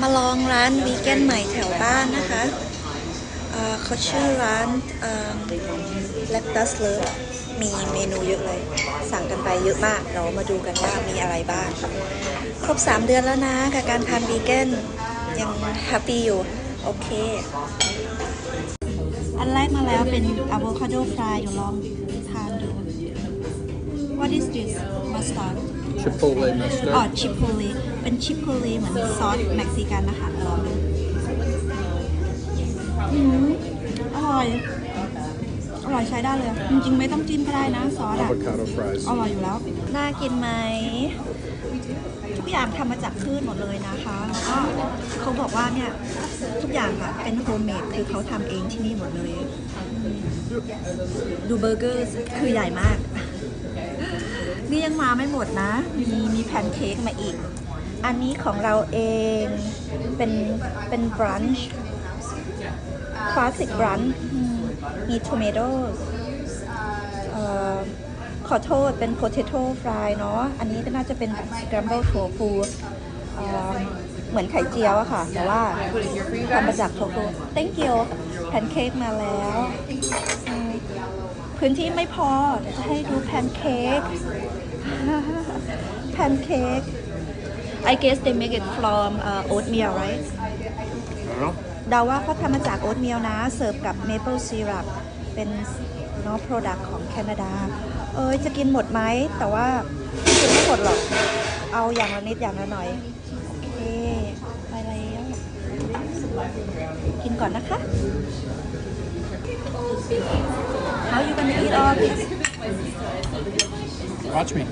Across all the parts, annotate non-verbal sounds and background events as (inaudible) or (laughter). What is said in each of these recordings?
มาลองร้านวีแกนใหม่แถวบ้านนะคะเขาชื่อร้านแลคตัสเลิฟมีเมนูเยอะเลย สั่งกันไปเยอะมาก เรามาดูกันว่ามีอะไรบ้าง ครบ 3 เดือนแล้วนะ กับการทานวีแกนยังแฮปปี้อยู่ โอเค อันแรกมาแล้วเป็นอะโวคาโดฟรายเดี๋ยวลอง What is this mustard Chipotle อ๋อ mustard. ชิปโ l ลีเป็นชิปโ l ลีเหมือนซอสเม็กซิกันนะคะลองดูอืมอร่อย อร่อยใช้ได้เลย จริงๆ ไม่ต้องจิ้มก็ได้นะซอสอะ Avocado fries. อร่อยอยู่แล้ว น่ากินไหม ทุกอย่างทำมาจากพืชหมดเลยนะคะแล้วก็เขาบอกว่าเนี่ย ทุกอย่างอะเป็นโฮมเมดคือเขาทำเองที่นี่หมดเลย ดูเบอร์เกอร์คือใหญ่มาก นี่ยังมาไม่หมดนะ มีมีแพนเค้กมาอีก อันนี้ของเราเองเป็นเป็นบรันช์คลาสสิกบรันช์มีท o เมโตเอ่อขอโทษเป็น potato fry เนาะ อันนี้ก็น่าจะเป็น scrambled tofu เอ่อเหมือนไข่เจียวอะค่ะ แต่ว่าทำมาจากโทฟู thank you แพนเค้กมาแล้ว พื้นที่ไม่พอเดี๋ยวจะให้ดูแพนเค้กแพนเค้ก I guess they make it from uh, oatmeal right I don't know. เดาว่าเขาทำมาจากโอ๊ตเมลนะ เสิร์ฟกับเมเปิลซีรัปเป็นเนาะโปรดักของแคนาดา เอ้ย จะกินหมดไหม แต่ว่ากินไม่หมดหรอก เอาอย่างละนิดอย่างละหน่อย โอเค ไปแล้ว กินก่อนนะคะ How are you gonna eat all this Watch me. (laughs)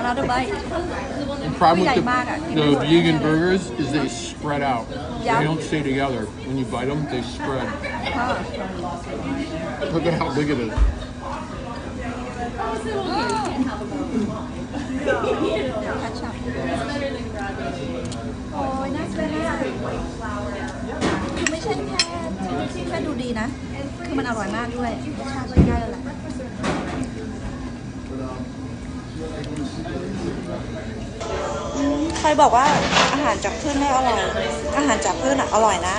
another bite The problem with the, Mày mạc ạ? the vegan burgers is they spread out. They don't stay together. When you bite them, they spread. Look at how big it is. catch ดูดีนะ คือมันอร่อยมากด้วยรสชาติก็ได้เลยแหละอืมใครบอกว่าอาหารจากพืชไม่อร่อย อาหารจากพืชอะอร่อยนะ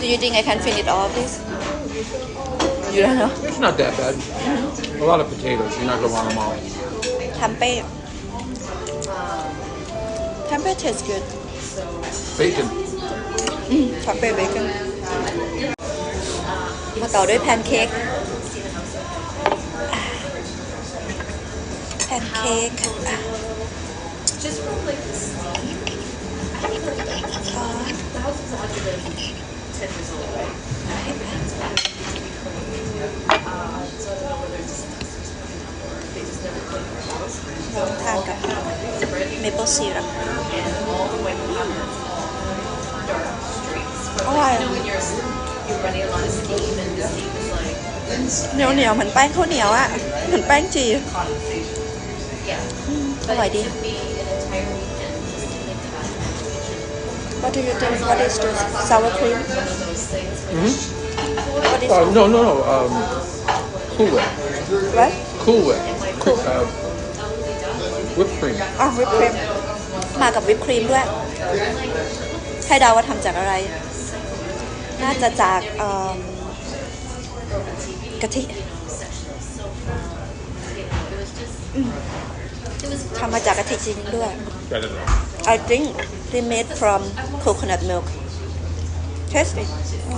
Do you think I can finish all of this? You don't know. It's not that bad. A lot of potatoes. You're not gonna want them all. ทั มเป้ทัมเป้ tastes good Bacon. ทัมเป้เบคอนมาต่อด้วยแพนเค้ก แพนเค้ก เมเปิลซีรัปอร่อยเหนียวเหนียวๆเหมือนแป้งข้าวเหนียวอะเหมือนแป้งจีอืมอร่อยดี What do you think? What is this? Sour cream? hmm What is Uh, no, no, no. Um, Cool Whip. what? Cool Whip. Quick, uh, whipped cream. อ๋อวิปครีมมากับวิปครีมด้วยให้เดาว่าทำจากอะไร น่าจะจากเอิ่มกะทิอืมทำมาจากกะทิจริงด้วย Better than I think they made from coconut milk tasty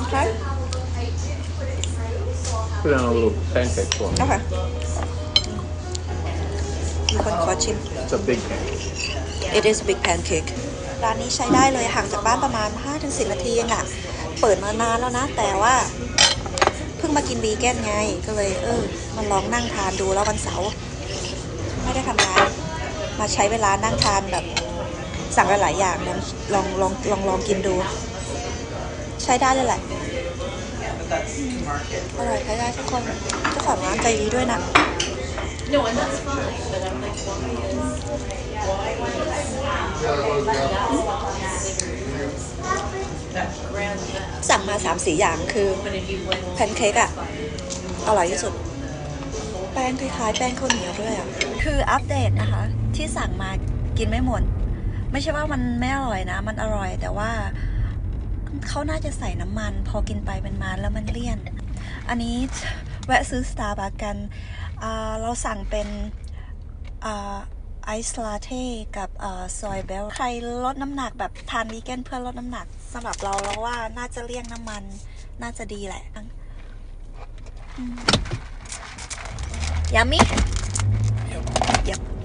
okay Put on a little pancake for me. โอเค มีคนขอชิม It's a big pancake. It is big pancake ร้านนี้ใช้ได้เลยห่างจากบ้านประมาณ 5-10 นาทีเองอะเปิดมานานแล้วนะ แต่ว่า เพิ่งมากินวีแกนไง ก็เลย เออมาลองนั่งทานดูแล้ววันเสาร์ไม่ได้ทำงาน มาใช้เวลานั่งทานแบบ สั่งหลายๆอย่างลองลองลองลองลองกินดู ใช้ได้เลยแหละอืมอร่อยใช้ได้ทุกคนเจ้าของร้านใจดีด้วยนะ No, and that's fine, but I'm like, why is, why, why is that? สั่งมาสามสี่อย่างคือแพนเค้กอะอร่อยที่สุด แป้งคล้ายๆ แป้งข้าวเหนียวด้วยอะคืออัปเดตนะคะ ที่สั่งมากินไม่หมด ไม่ใช่ว่ามันไม่อร่อยนะ มันอร่อย แต่ว่าเขาน่าจะใส่น้ำมัน พอกินไปเป็นมันแล้วมันเลี่ยน อันนี้แวะซื้อสตาร์บัคกันอ่า เราสั่งเป็นไอซ์ลาเต้กับซอยเบลใครลดน้ำหนักแบบทานวีแกนเพื่อลดน้ำหนักสำหรับเราเราว่าน่าจะเลี่ยงน้ำมันน่าจะดีแหละยามิ Yep. Yep.